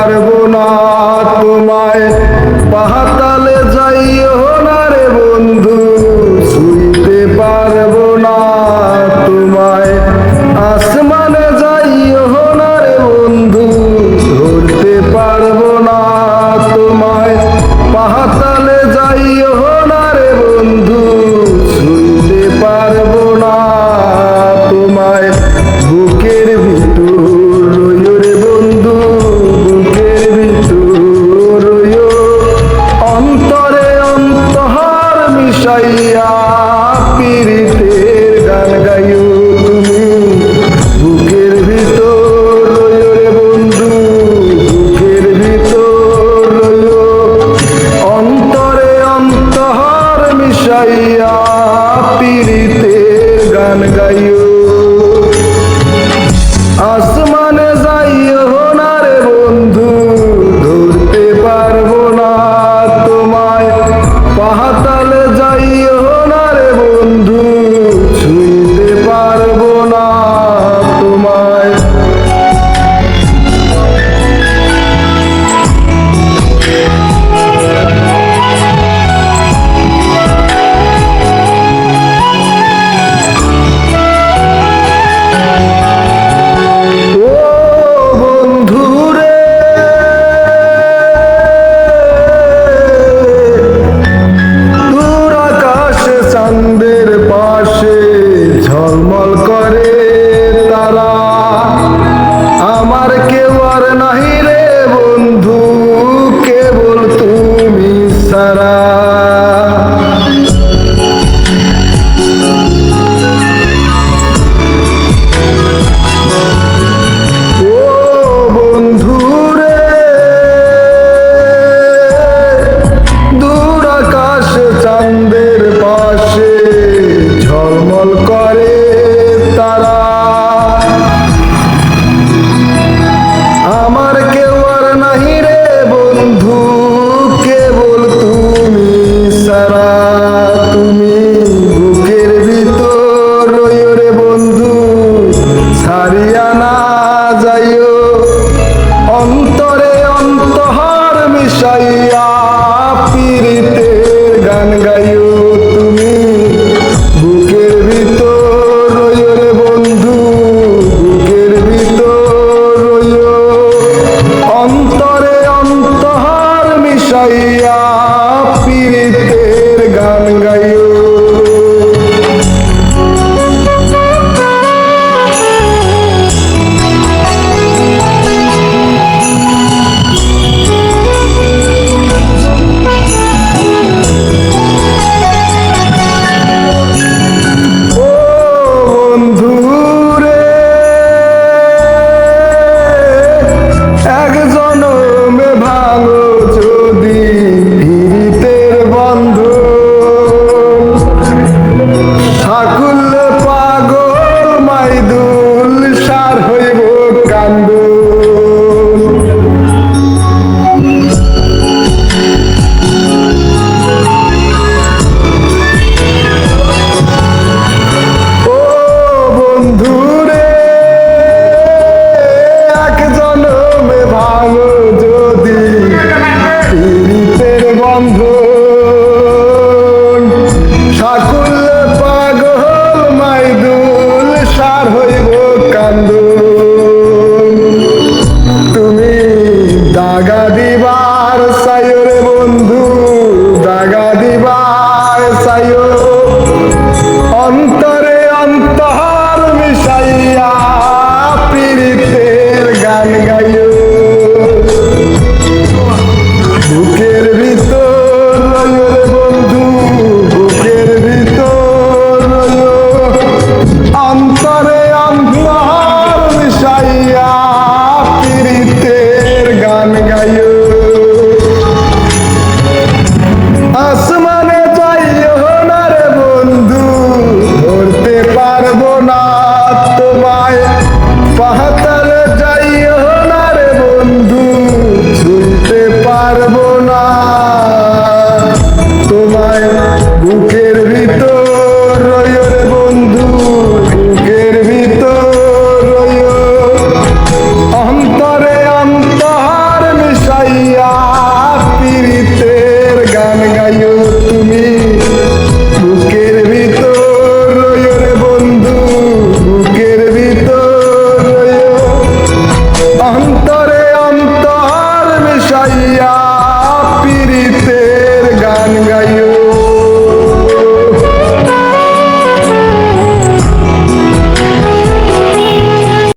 আমার গুণা বন্ধু তুমি দাগা দিবার সায়রে বন্ধু দাগা দিবার সায়র দিয়া পিরিতের গান গাইও।